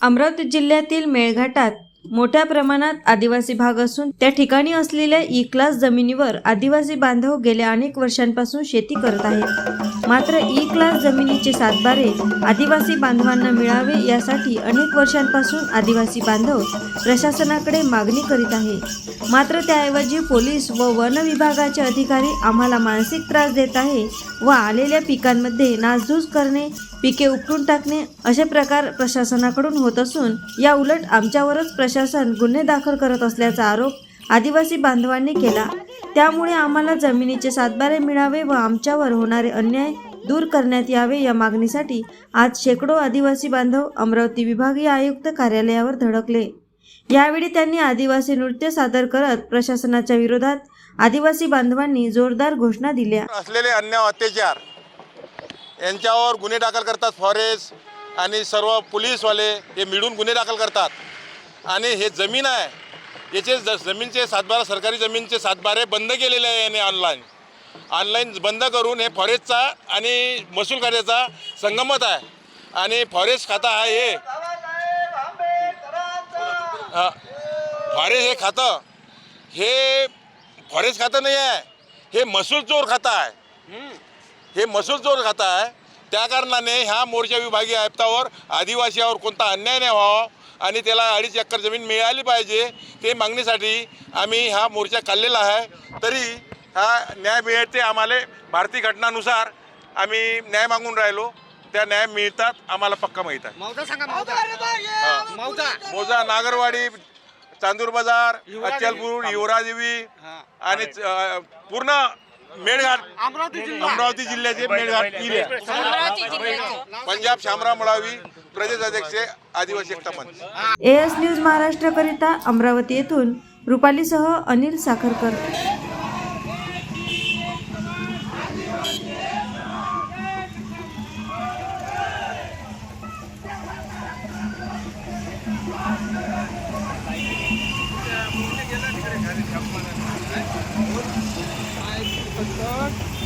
अमरावती जिल्ह्यातील मेळघाटात मोठ्या प्रमाणात आदिवासी भाग असून त्या ठिकाणी असलेल्या ई क्लास जमिनीवर आदिवासी बांधव गेल्या अनेक वर्षांपासून शेती करत आहेत. मात्र ई क्लास जमिनीचे सातबारे आदिवासी बांधवांना मिळावे यासाठी अनेक वर्षांपासून आदिवासी बांधव प्रशासनाकडे मागणी करीत आहे मात्र त्याऐवजी पोलीस व वन विभागाचे अधिकारी आम्हाला मानसिक त्रास देत आहे व आलेल्या पिकांमध्ये नासधूस करणे पिके उपटून टाकणे असे प्रकार प्रशासनाकडून होत असून या उलट आमच्यावरच प्रशासन गुन्हे दाखल करत असल्याचा आरोप आदिवासी बांधवांनी केला. त्यामुळे आम्हाला जमिनीचे सातबारे मिळावे व आमच्यावर होणारे अन्याय दूर करण्यात यावे या मागणीसाठी आज शेकडो आदिवासी बांधव अमरावती विभागीय आयुक्त कार्यालयावर धडकले. यावेळी त्यांनी आदिवासी नृत्य सादर करत प्रशासनाच्या विरोधात आदिवासी बांधवांनी जोरदार घोषणा दिल्या. असलेले अन्याय अत्याचार यांच्यावर गुन्हे दाखल करतात फॉरेस्ट आणि सर्व पोलीसवाले हे मिळून गुन्हे दाखल करतात. आणि हे जमीन आहे याचे ज जमीनचे सातबारा सरकारी जमीनचे सातबारे बंद केलेले आहे याने ऑनलाईन ऑनलाईन बंद करून हे फॉरेस्टचा आणि महसूल खात्याचा संगमत आहे. आणि फॉरेस्ट खाता हा. हे. फॉरेस्ट हे खातं. हे फॉरेस्ट खातं नाही आहे. हे महसूल चोर खातं आहे. हे महसूल चोर खातं आहे. त्या कारणाने ह्या मोर्चा विभागीय आयुक्तावर आदिवासीवर कोणता अन्याय नाही व्हावा आणि त्याला अडीच एकर जमीन मिळाली पाहिजे ते मागणीसाठी आम्ही हा मोर्चा काढलेला आहे. तरी हा न्याय मिळते आम्हाला भारतीय घटनानुसार आम्ही न्याय मागून राहिलो. त्या न्याय मिळतात आम्हाला पक्का माहीत आहे. मौजा नागरवाडी चांदूर बाजार युवरादेवी. अचलपूर युवरादेवी. आणि पूर्ण मेळघाट. अमरावती जिल्ह्याचे मेळघाट किल्ले. पंजाब शामराव मुळावी प्रदेश अध्यक्ष आदिवासी एकता मंच. एएस न्यूज महाराष्ट्र करिता अमरावती येथून रुपालीसह अनिल साखरकर. Thank you. फक्त